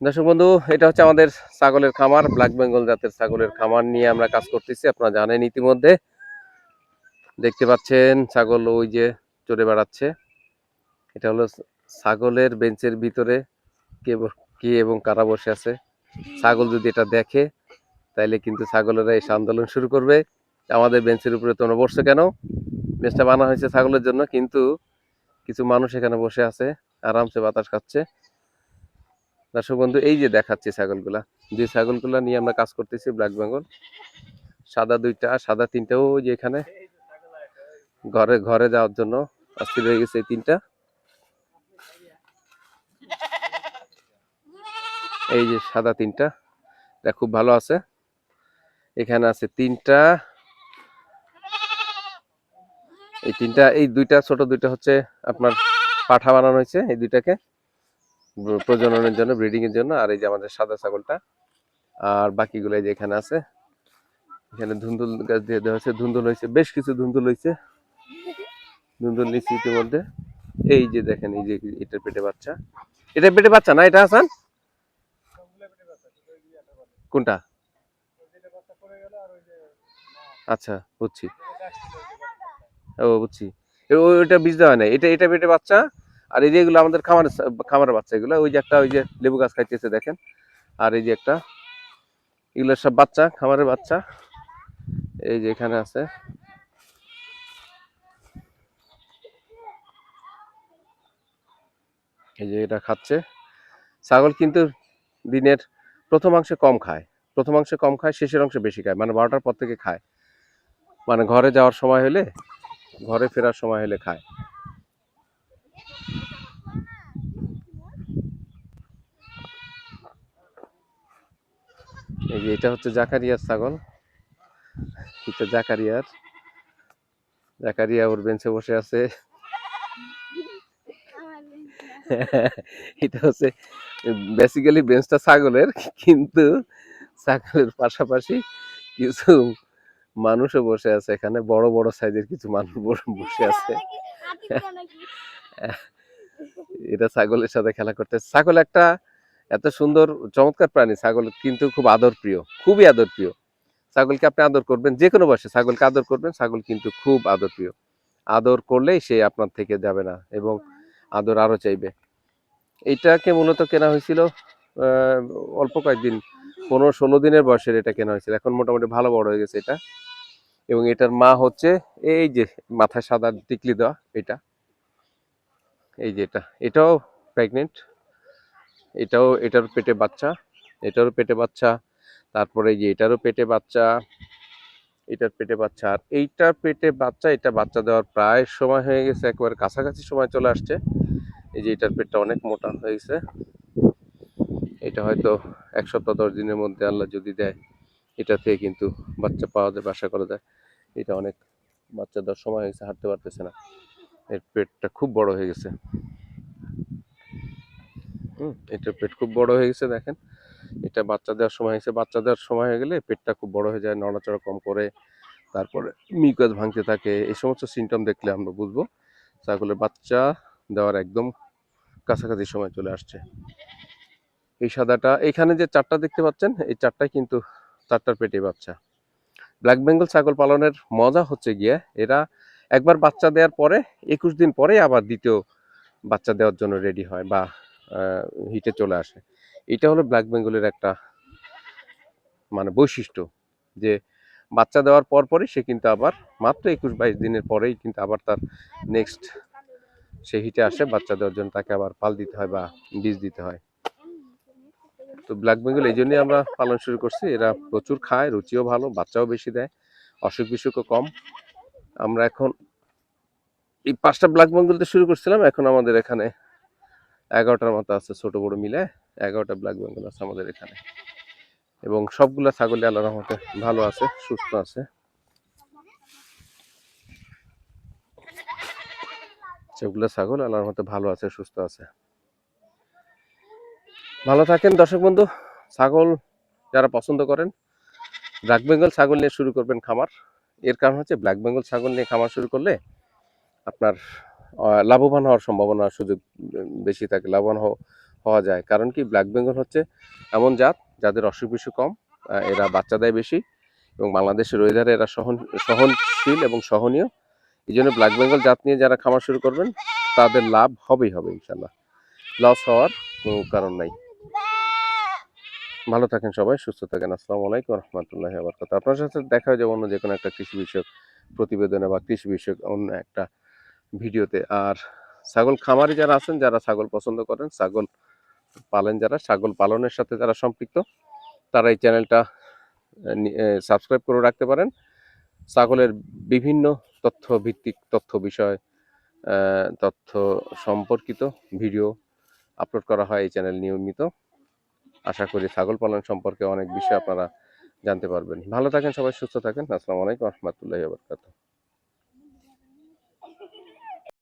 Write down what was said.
দর্শক বন্ধু, এটা হচ্ছে আমাদের ছাগলের খামার, ব্ল্যাক বেঙ্গল জাতের ছাগলের খামার নিয়ে আমরা কাজ করতেছি। আপনারা জানেন ইতিমধ্যে। দেখতে পাচ্ছেন, ছাগল ওই যে চড়ে বেড়াচ্ছে। এটা হলো ছাগলের বেঞ্চের ভিতরে কে কে এবং কারা বসে আছে। ছাগল যদি এটা দেখে, তাইলে কিন্তু ছাগলেরা এসে আন্দোলন শুরু করবে। আমাদের বেঞ্চের উপরে তোমরা বসছো কেন? বেঞ্চটা বানা হয়েছে ছাগলের জন্য, কিন্তু কিছু মানুষ এখানে বসে আছে, আরামসে বাতাস খাচ্ছে। দর্শক বন্ধু, এই যে দেখাচ্ছি ছাগলগুলা, যে ছাগলগুলা নিয়ে আমরা কাজ করতেছি ব্ল্যাক বেঙ্গল, সাদা দুইটা, সাদা তিনটাও যে এখানে ঘরে ঘরে যাওয়ার জন্য অস্থির হয়ে গেছে এই তিনটা। এই যে সাদা তিনটা, এটা খুব ভালো আছে। এখানে আছে তিনটা। এই তিনটা, এই দুইটা, ছোট দুইটা হচ্ছে আপনার পাঠা বানানো হয়েছে, এই দুইটাকে। প্রজননের জন্য ব্রিডিং এর জন্য, আর এই যে আমাদের সাদা ছাগলটা, আর বাকিগুলো যে এখানে আছে। এখানে ধুন্দুল গাছ দিয়ে দেওয়া হয়েছে, ধুন্দুল হয়েছে, বেশ কিছু ধুন্দুল হয়েছে। ধুন্দুল নিচ্ছি ইতিমধ্যে। এই যে দেখেন, এই যে এটার পেটে বাচ্চা। এটা পেটে বাচ্চা না, এটা আসান কোনটা? আচ্ছা বুঝছি। ও, বুঝছি। ওইটা বীজ দেওয়া নাই। এটা এটা পেটে বাচ্চা আর এই যে এগুলো আমাদের খামারের খামারের বাচ্চা এগুলো, ওই যে একটা, ওই যে লেবু গাছ খাইতেছে দেখেন। আর এই যে একটা, এগুলো সব বাচ্চা, খামারের বাচ্চা। এই যে এখানে আছে। এই যে এটা খাচ্ছে। ছাগল কিন্তু দিনের প্রথমাংশে কম খায়। প্রথম প্রথমাংশে কম খায়, শেষের অংশে বেশি খায়। মানে বারোটার পর থেকে খায়। মানে ঘরে যাওয়ার সময় হলে, ঘরে ফেরার সময় হলে খায়। এই যে এটা হচ্ছে জাকারিয়ার ছাগল। এটা জাকারিয়ার। জাকারিয়া ওর বেঞ্চে বসে আছে। এটা হচ্ছে বেসিক্যালি বেঞ্চটা ছাগলের কিন্তু ছাগলের পাশাপাশি কিছু মানুষও বসে আছে এখানে। বড় বড় সাইজের কিছু মানুষ বসে আছে। এটা ছাগলের সাথে খেলা করতে। ছাগল একটা এত সুন্দর, চমৎকার প্রাণী, ছাগল কিন্তু খুব আদর প্রিয় খুবই আদর প্রিয় ছাগলকে আপনি আদর করবেন যে কোনো বয়সে ছাগলকে আদর করবেন, ছাগল কিন্তু খুব আদর প্রিয় আদর করলেই সে আপনার থেকে যাবে না এবং আদর আরও চাইবে। এইটাকে মূলত কেনা হয়েছিল অল্প কয়েকদিন, পনেরো ষোলো দিনের বয়সের এটা কেনা হয়েছিল। এখন মোটামুটি ভালো বড় হয়ে গেছে এটা। এবং এটার মা হচ্ছে, এই যে মাথায় সাদা টিকলি দেওয়া, এটা। এই যে এটা, এটাও প্রেগনেন্ট এটাও, এটার পেটে বাচ্চা, এটারও পেটে বাচ্চা, তারপরে যে এটারও পেটে বাচ্চা, এটার পেটে বাচ্চা। আর এইটার পেটে বাচ্চা, এটা বাচ্চা দেওয়ার প্রায় সময় হয়ে গেছে, একবার কাছাকাছি সময় চলে আসছে। এই যে এটার পেটটা অনেক মোটা হয়ে গেছে। এটা হয়তো এক সপ্তাহ, দশ দিনের মধ্যে আল্লাহ যদি দেয়, এটা থেকে কিন্তু বাচ্চা পাওয়া যায় বাসা করা যায়। এটা অনেক বাচ্চা দেওয়ার সময় হয়েছে হাঁটতে পারতেছে না। এর পেটটা খুব বড় হয়ে গেছে। হুম এটার পেট খুব বড় হয়ে গেছে, দেখেন। এটা বাচ্চা দেওয়ার সময় হয়েছে। বাচ্চা দেওয়ার সময় হয়ে গেলে পেটটা খুব বড় হয়ে যায়, নড়াচড়া কম করে। তারপরে মিউকাস ভাঙতে থাকে। এই সমস্ত সিমটম দেখলে আমরা বুঝব। ছাগলের বাচ্চা দেওয়ার একদম কাছাকাছি সময় চলে আসছে। এই সাদাটা এখানে যে চারটা দেখতে পাচ্ছেন, এই চারটাই কিন্তু চারটার পেটে বাচ্চা। ব্ল্যাক বেঙ্গল ছাগল পালনের মজা হচ্ছে গিয়ে, এরা একবার বাচ্চা দেওয়ার পরে, একুশ দিন পরে আবার দ্বিতীয় বাচ্চা দেওয়ার জন্য রেডি হয় বা হিটে চলে আসে। এটা হলো ব্ল্যাক বেঙ্গলের একটা মানে বৈশিষ্ট্য যে বাচ্চা দেওয়ার পর পরই সে কিন্তু আবার মাত্র একুশ বাইশ দিনের পরেই কিন্তু আবার তার নেক্সট সে হিটে আসে, বাচ্চা দেওয়ার জন্য তাকে আবার পাল দিতে হয় বা বীজ দিতে হয়। তো ব্ল্যাক বেঙ্গল এই জন্যই আমরা পালন শুরু করছি। এরা প্রচুর খায়, রুচিও ভালো, বাচ্চাও বেশি দেয়, অসুখ বিসুখও কম। আমরা এখন এই পাঁচটা ব্ল্যাক বেঙ্গলতে শুরু করছিলাম, এখন আমাদের এখানে এগারোটার মতো আছে ছোট বড় মিলে, এগারোটা ব্ল্যাক বেঙ্গল আছে আমাদের এখানে। এবং সবগুলা ছাগলে আল্লাহর রহমতে ভালো আছে, সুস্থ আছে। সবগুলো ছাগল আল্লাহর রহমতে ভালো আছে, সুস্থ আছে। ভালো থাকেন দর্শক বন্ধু, ছাগল যারা পছন্দ করেন ব্ল্যাক বেঙ্গল ছাগল নিয়ে শুরু করবেন খামার। এর কারণ হচ্ছে ব্ল্যাক বেঙ্গল ছাগল নিয়ে খামার শুরু করলে আপনার লাভবান হওয়ার সম্ভাবনা সুযোগ বেশি থাকে, লাভবান হওয়া যায়। কারণ কি ব্ল্যাক বেঙ্গল হচ্ছে এমন জাত যাদের অসুখ বিসুখ কম এরা বাচ্চা দেয় বেশি এবং বাংলাদেশের ওয়েদারে এরা সহন, সহনশীল এবং সহনীয়। এই জন্য ব্ল্যাক বেঙ্গল জাত নিয়ে যারা খামার শুরু করবেন, তাদের লাভ হবেই, হবে ইনশাল্লাহ লস হওয়ার কোনো কারণ নাই। ভালো থাকেন সবাই, সুস্থ থাকেন। আসসালামু আলাইকুম রহমতুল্লাহ আবরকাত আপনার সাথে দেখা হয়ে যাবে অন্য যে কোনো একটা কৃষি বিষয়ক প্রতিবেদনে বা কৃষি বিষয়ক অন্য একটা ভিডিওতে। আর ছাগল খামারি যারা আছেন, যারা ছাগল পছন্দ করেন, ছাগল পালেন যারা, ছাগল পালনের সাথে যারা সম্পৃক্ত, তারা এই চ্যানেলটা সাবস্ক্রাইব করে রাখতে পারেন। ছাগলের বিভিন্ন তথ্য ভিত্তিক তথ্য বিষয় তথ্য সম্পর্কিত ভিডিও আপলোড করা হয় এই চ্যানেল নিয়মিত। আশা করি ছাগল পালন সম্পর্কে অনেক বিষয় আপনারা জানতে পারবেন। ভালো থাকেন সবাই, সুস্থ থাকেন। আসসালামু আলাইকুম রহমতুল্লাহ বরকাত